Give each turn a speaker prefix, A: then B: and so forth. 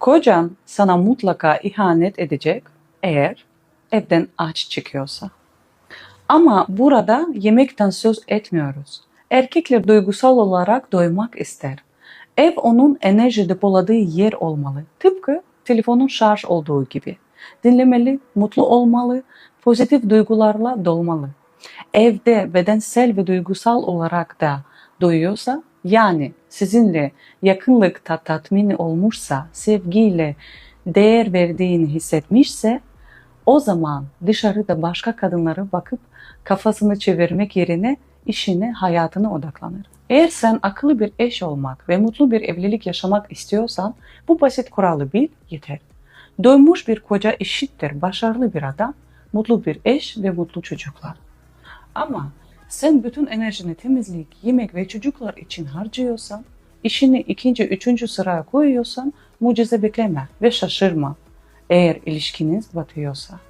A: Kocan sana mutlaka ihanet edecek eğer evden aç çıkıyorsa. Ama burada yemekten söz etmiyoruz. Erkekler duygusal olarak doymak ister. Ev onun enerji depoladığı yer olmalı. Tıpkı telefonun şarj olduğu gibi. Dinlemeli, mutlu olmalı, pozitif duygularla dolmalı. Evde bedensel ve duygusal olarak da doyuyorsa yani sizinle yakınlıkta tatmin olmuşsa, sevgiyle değer verdiğini hissetmişse o zaman dışarıda başka kadınlara bakıp kafasını çevirmek yerine işine, hayatına odaklanır. Eğer sen akıllı bir eş olmak ve mutlu bir evlilik yaşamak istiyorsan bu basit kuralı bil yeter. Doymuş bir koca eşittir başarılı bir adam, mutlu bir eş ve mutlu çocuklar. Ama sen bütün enerjini temizlik, yemek ve çocuklar için harcıyorsan, işini ikinci, üçüncü sıraya koyuyorsan mucize bekleme ve şaşırma eğer ilişkiniz batıyorsa.